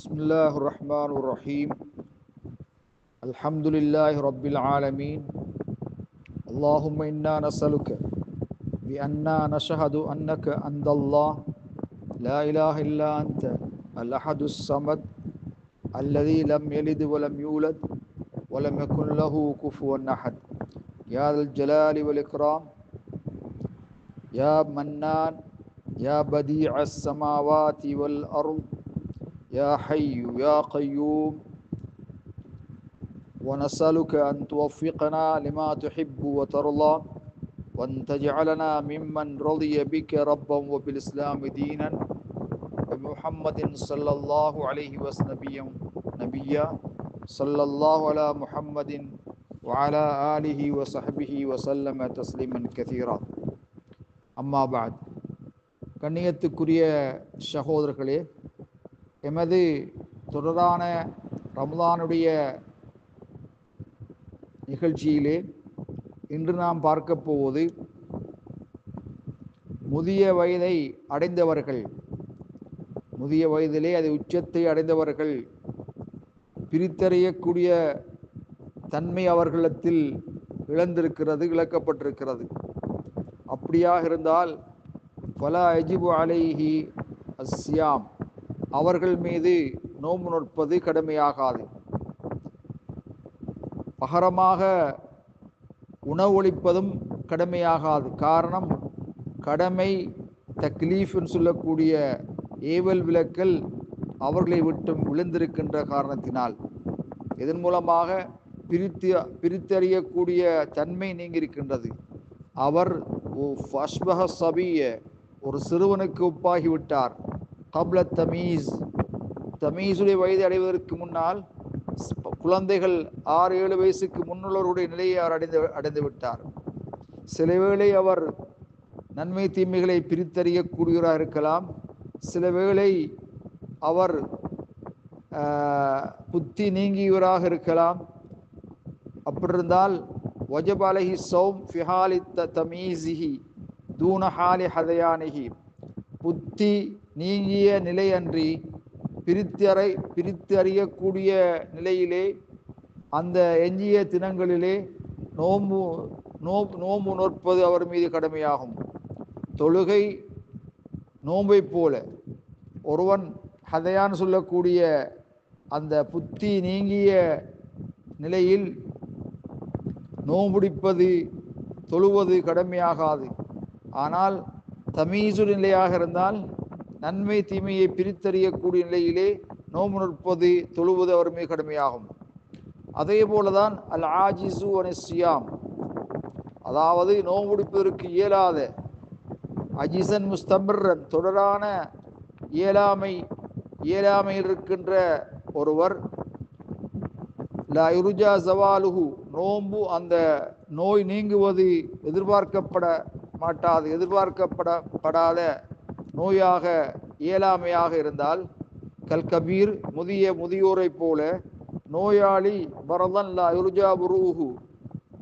بسم الله الرحمن الرحيم. الحمد لله رب العالمين. اللهم إنا نسألك بأننا نشهد أنك أنت الله. لا إله إلا أنت الأحد الصمد الذي لم يلد ولم يولد ولم يكن له كفوا أحد. يا ذا الجلال والإكرام. يا منان. يا بديع السماوات والأرض. يا حي يا قيوم ونسألك أن توفقنا لما تحب وترضى وأن تجعلنا ممن رضي بك ربا وبالإسلام دينا وبمحمد صلى الله عليه وسلم نبيا صلى الله على محمد وعلى آله وصحبه وسلم تسليما كثيرا أما بعد கண்ணியத்துக்குரிய சகோதரர்களே எமது தொடரான ரமதானுடைய நிகழ்ச்சியிலே இன்று நாம் பார்க்க போவது முதிய வயதை அடைந்தவர்கள் முதிய வயதிலே அது உச்சத்தை அடைந்தவர்கள் பிரித்தறியக்கூடிய தன்மை அவர்களிடத்தில் இழந்திருக்கிறது இழக்கப்பட்டிருக்கிறது. அப்படியாக இருந்தால் பல அஜிபு அலைஹி அஸ்யாம் அவர்கள் மீது நோம்பு நோற்பது கடமையாகாது. பகரமாக உணவொழிப்பதும் கடுமையாகாது. காரணம் கடமை தக்லீஃப்னு சொல்லக்கூடிய ஏவல் விலக்கல் அவர்களை விட்டும் விழுந்திருக்கின்ற காரணத்தினால். இதன் மூலமாக பிரித்து பிரித்தறியக்கூடிய தன்மை நீங்கியிருக்கின்றது. அவர் ஃபஸ்பக சபிய ஒரு சிறுவனுக்கு ஒப்பாகிவிட்டார். கப்ல தமீஸ். தமீஸுடைய வயது அடைவதற்கு முன்னால் குழந்தைகள் ஆறு ஏழு வயசுக்கு முன்னுள்ளவருடைய நிலையை அவர் அடைந்து அடைந்து விட்டார். சில வேளை அவர் நன்மை தீமைகளை பிரித்தறியக்கூடியவராக இருக்கலாம். சில வேளை அவர் புத்தி நீங்கியவராக இருக்கலாம். அப்படி இருந்தால் வஜப் அலஹி சௌம் ஃபிஹாலி த தமீசிஹி தூனஹாலி ஹதயானிஹி புத்தி நீங்கிய நிலையன்றி பிரித்தறை பிரித்து அறியக்கூடிய நிலையிலே அந்த எஞ்சிய தினங்களிலே நோம்பு நோ நோம்பு நோற்பது அவர் மீது கடமையாகும். தொழுகை நோம்பை போல ஒருவன் ஹதையான் சொல்லக்கூடிய அந்த புத்தி நீங்கிய நிலையில் நோம்புடிப்பது தொழுவது கடமையாகாது. ஆனால் தமீசு நிலையாக இருந்தால் நன்மை தீமையை பிரித்தறியக்கூடிய நிலையிலே நோம்பு நிற்பது தொழுவது அவர் மிக கடுமையாகும். அதே போலதான் அல் ஆஜிசு அனிசியாம் அதாவது நோம்புடிப்பதற்கு இயலாத அஜிசன் முஸ்தமிரன் தொடரான இயலாமை இயலாமையில் இருக்கின்ற ஒருவர் லா சவாலுகு நோம்பு அந்த நோய் நீங்குவது எதிர்பார்க்கப்பட மாட்டாது எதிர்பார்க்கப்படப்படாத நோயாக இயலாமையாக இருந்தால் கல்கபீர் முதிய முதியோரை போல நோயாளி பரதன் லா யுர்ஜா புரூஹு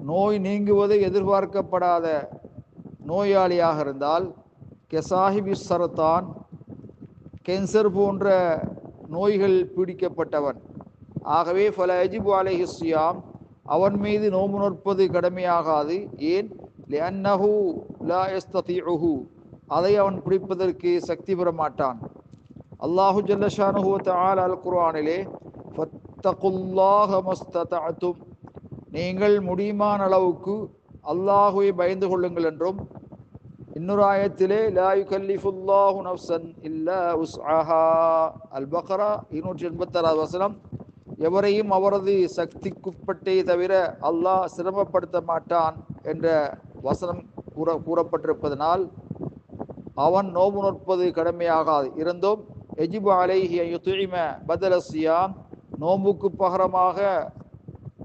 நோய் நீங்குவதை எதிர்பார்க்கப்படாத நோயாளியாக இருந்தால் கெசாஹிபி சரத்தான் கேன்சர் போன்ற நோய்கள் பீடிக்கப்பட்டவன். ஆகவே ஃபல அஜிபு அலைஹிஸ்யாம் அவன் மீது நோம்பு நோற்பது கடமையாகாது. ஏன்? லிஅன்னஹு லா யஸ்ததிஉஹு. அதை அவன் பிடிப்பதற்கு சக்தி பெற மாட்டான் அல்லாஹு ஜல்லஷானுஹு தஆலா அல் குர்ஆனிலே ஃபத்தகுல்லாஹ மஸ்ததஅதும். நீங்கள் முடியுமான அளவுக்கு அல்லாஹுவை பயந்து கொள்ளுங்கள் என்றும் இன்னொரு ஆயத்திலே லா யுகல்லிஃபுல்லாஹு நஃப்சன் இல்லா உஸ்ஆஹா அல் பக்ரா இருநூற்றி எண்பத்தாறாவது வசனம் எவரையும் அவரது சக்திக்குட்பட்டே தவிர அல்லாஹ் சிரமப்படுத்த மாட்டான் என்ற வசனம் கூற கூறப்பட்டிருப்பதனால் அவன் நோம்பு நோற்பது கடமையாகாது. இருந்தும் எஜிபு அலைஹி யுத்துஇம பதல சியாம் நோம்புக்கு பகரமாக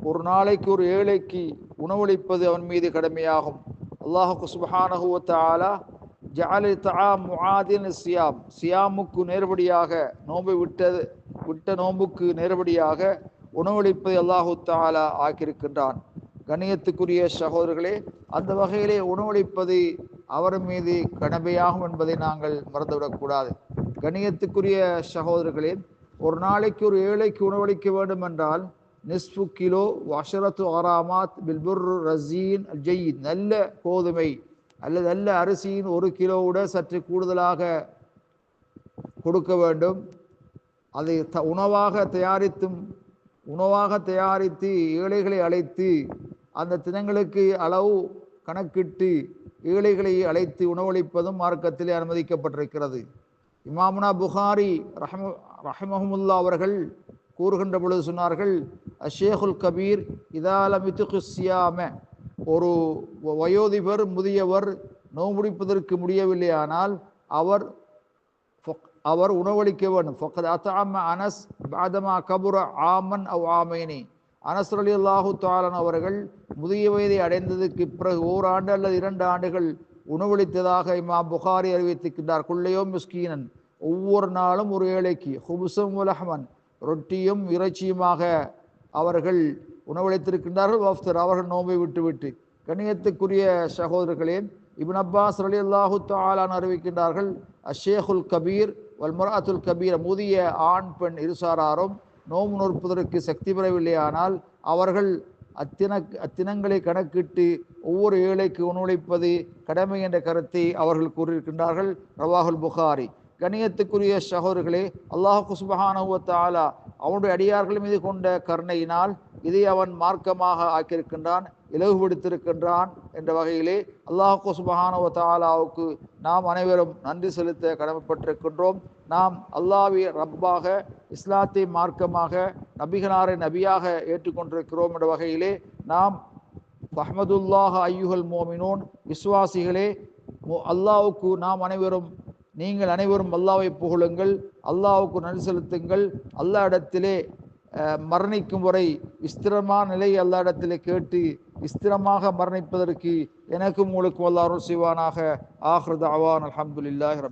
ஒரு நாளைக்கு ஒரு ஏழைக்கு உணவளிப்பது அவன் மீது கடமையாகும். அல்லாஹு சுபஹானஹு வத்தாலா ஜாலி தஆம் முஆதின் சியாம். சியாமுக்கு நேர்படியாக நோன்பை விட்டது விட்ட நோம்புக்கு நேர்படியாக உணவளிப்பதை அல்லாஹு தாலா ஆக்கியிருக்கின்றான். கண்ணியத்துக்குரிய சகோதரர்களே அந்த வகையிலே உணவளிப்பது அவர் மீது கடமையாகும் என்பதை நாங்கள் மறந்துவிடக்கூடாது கணியத்துக்குரிய சகோதரர்களே ஒரு நாளைக்கு ஒரு ஏழைக்கு உணவளிக்க வேண்டும் என்றால் நிஸ்பு கிலோ வஷரத்து ஆராமாத் பில்புர் ரசீன் ஜெயித். நல்ல கோதுமை அல்லது நல்ல அரிசியின் ஒரு கிலோவோட சற்று கூடுதலாக கொடுக்க வேண்டும். அதை த உணவாக தயாரித்தும் உணவாக தயாரித்து ஏழைகளை அழைத்து அந்த தினங்களுக்கு அளவு கணக்கிட்டு ஏழைகளை அழைத்து உணவளிப்பதும் மார்க்கத்திலே அனுமதிக்கப்பட்டிருக்கிறது. இமாமுனா புகாரி ரஹம ரஹமஹமுல்லா அவர்கள் கூறுகின்ற பொழுது சொன்னார்கள் அஷேகுல் கபீர் இதாலமித்து சியாம ஒரு வயோதிபர் முதியவர் நோமுடிப்பதற்கு முடியவில்லையானால் அவர் அவர் உணவளிக்க வேண்டும். அத்தாம அனஸ் பாதமா கபுர ஆமன் அவ் ஆமைனி. அனசரலி அல்லாஹு தாலன் அவர்கள் முதிய வயதை அடைந்ததுக்கு பிறகு ஓராண்டு அல்லது இரண்டு ஆண்டுகள் உணவளித்ததாக இமாம் புகாரி அறிவித்திருக்கின்றார். குள்ளையோ மிஸ்கீனன். ஒவ்வொரு நாளும் ஒரு ஏழைக்கு ஹுபுசம் உலஹமன் ரொட்டியும் இறைச்சியுமாக அவர்கள் உணவளித்திருக்கின்றார்கள். வஃப்தர் அவர்கள் நோம்பை விட்டுவிட்டு கண்ணியத்துக்குரிய சகோதரர்களே இபின் அப்பாஸ் அலி அல்லாஹு தாலான் அறிவிக்கின்றார்கள் அஷேகுல் கபீர் வல்மராத்துல் கபீர். முதிய ஆண் பெண் இருசாராரும் நோம்பு நோற்பதற்கு சக்தி பெறவில்லையானால் அவர்கள் அத்தின அத்தினங்களை கணக்கிட்டு ஒவ்வொரு ஏழைக்கு உணவளிப்பது கடமை என்ற கருத்தை அவர்கள் கூறியிருக்கின்றார்கள். ரவாகுல் புகாரி. கணியத்துக்குரிய சகோதரர்களே அல்லாஹு சுபஹானஹு அவனுடைய அடியார்கள் மீது கொண்ட கருணையினால் இதை அவன் மார்க்கமாக ஆக்கியிருக்கின்றான் இலகுபடுத்திருக்கின்றான் என்ற வகையிலே அல்லாஹு சுபஹானஹு தாலாவுக்கு நாம் அனைவரும் நன்றி செலுத்த கடமைப்பட்டிருக்கின்றோம். நாம் அல்லாஹ்வை ரப்பாக இஸ்லாத்தை மார்க்கமாக நபிகனாரை நபியாக ஏற்றுக்கொண்டிருக்கிறோம் என்ற வகையிலே நாம் அஹமதுல்லாஹ ஐயுகல் மோமினோன் விசுவாசிகளே அல்லாவுக்கு நாம் அனைவரும் நீங்கள் அனைவரும் அல்லாவை புகழுங்கள் அல்லாவுக்கு நன்றி செலுத்துங்கள். அல்லா இடத்திலே மரணிக்கும் வரை விஸ்திரமான நிலையை அல்லா இடத்திலே கேட்டு விஸ்திரமாக மரணிப்பதற்கு எனக்கும் உங்களுக்கும் எல்லாரும் சிவானாக ஆஹ்ரத் அவான் அலமதுல்லாஹ் ரப்